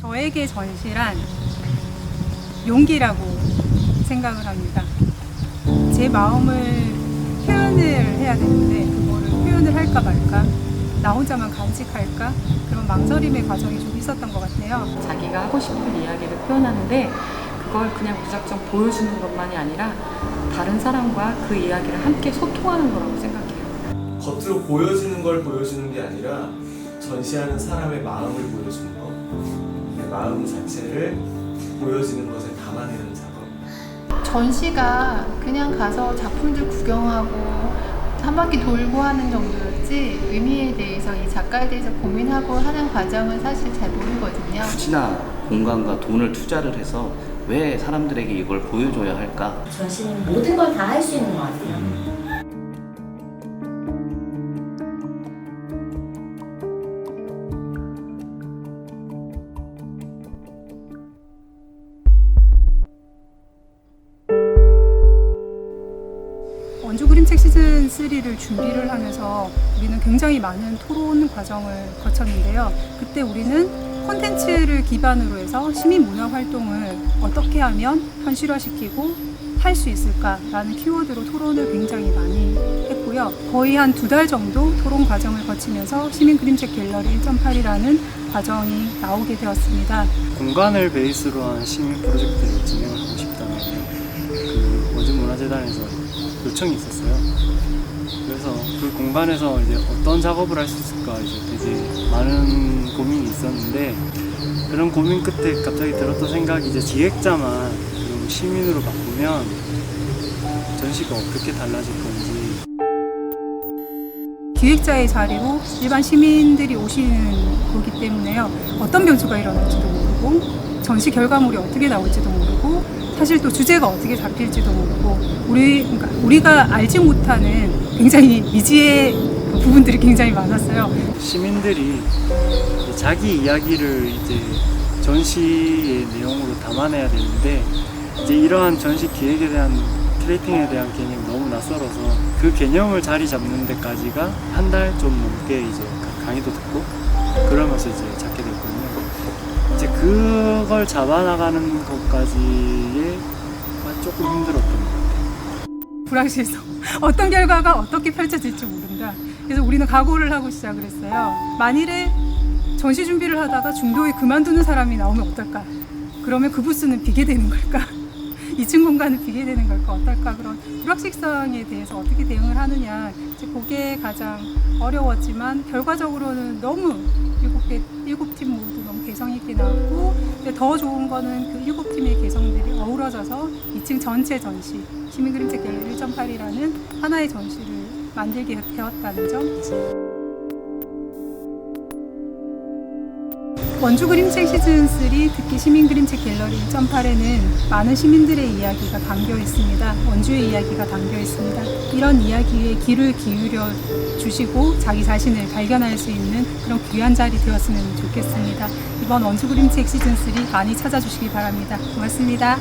저에게 전시란 용기라고 생각을 합니다. 제 마음을 표현을 해야 되는데 그거를 표현을 할까 말까 나 혼자만 간직할까 그런 망설임의 과정이 좀 있었던 것 같아요. 자기가 하고 싶은 이야기를 표현하는데 그걸 그냥 무작정 보여주는 것만이 아니라 다른 사람과 그 이야기를 함께 소통하는 거라고 생각해요. 겉으로 보여지는 걸 보여주는 게 아니라 전시하는 사람의 마음을 보여주는 것, 내 마음 자체를 보여지는 것에 담아내는 작업. 전시가 그냥 가서 작품들 구경하고 한 바퀴 돌고 하는 정도였지 의미에 대해서 이 작가에 대해서 고민하고 하는 과정은 사실 잘 모르거든요. 굳이나 공간과 돈을 투자를 해서 왜 사람들에게 이걸 보여줘야 할까? 전시는 모든 걸 다 할 수 있는 것 같아요. 원주 그림책 시즌 3를 준비를 하면서 우리는 굉장히 많은 토론 과정을 거쳤는데요. 그때 우리는 콘텐츠를 기반으로 해서 시민 문화 활동을 어떻게 하면 현실화시키고 할 수 있을까라는 키워드로 토론을 굉장히 많이 했고요. 거의 한 두 달 정도 토론 과정을 거치면서 시민 그림책 갤러리 1.8이라는 과정이 나오게 되었습니다. 공간을 베이스로 한 시민 프로젝트를 진행을 하고 싶다는 그 원주 문화재단에서 요청이 있었어요. 그래서 그 공간에서 이제 어떤 작업을 할 수 있을까 이제 되게 많은 고민이 있었는데 그런 고민 끝에 갑자기 들었던 생각이 이제 기획자만 좀 시민으로 바꾸면 전시가 어떻게 달라질 건지 기획자의 자리로 일반 시민들이 오시는 거기 때문에요. 어떤 변수가 일어날지도 모르고 전시 결과물이 어떻게 나올지도 모르고 사실 또 주제가 어떻게 잡힐지도 모르고 우리 그러니까 우리가 알지 못하는 굉장히 미지의 부분들이 굉장히 많았어요. 시민들이 자기 이야기를 이제 전시의 내용으로 담아내야 되는데 이제 이러한 전시 기획에 대한 트레이팅에 대한 개념이 너무 낯설어서 그 개념을 자리 잡는 데까지가 한 달 좀 넘게 이제 강의도 듣고 그러면서 이제 됐거든요. 이제 그걸 잡아나가는 것까지에 조금 힘들었던 것 같아요. 불확실성. 어떤 결과가 어떻게 펼쳐질지 모른다. 그래서 우리는 각오를 하고 시작을 했어요. 만일에 전시 준비를 하다가 중도에 그만두는 사람이 나오면 어떨까? 그러면 그 부스는 비게 되는 걸까? 2층 공간은 비게 되는 걸까? 어떨까? 그런 불확실성에 대해서 어떻게 대응을 하느냐. 이제 그게 가장 어려웠지만 결과적으로는 너무 일곱 개, 일곱 팀 모두 너무 개성 있게 나왔고 근데 더 좋은 거는 그 일곱 팀의 개성들이 어우러져서 2층 전체 전시 시민 그림책 갤러리 1.8이라는 하나의 전시를 만들게 되었다는 점. 원주 그림책 시즌 3 특히 시민 그림책 갤러리 1.8에는 많은 시민들의 이야기가 담겨 있습니다. 원주의 이야기가 담겨 있습니다. 이런 이야기에 귀를 기울여 주시고 자기 자신을 발견할 수 있는 그런 귀한 자리 되었으면 좋겠습니다. 이번 원주 그림책 시즌 3 많이 찾아주시기 바랍니다. 고맙습니다.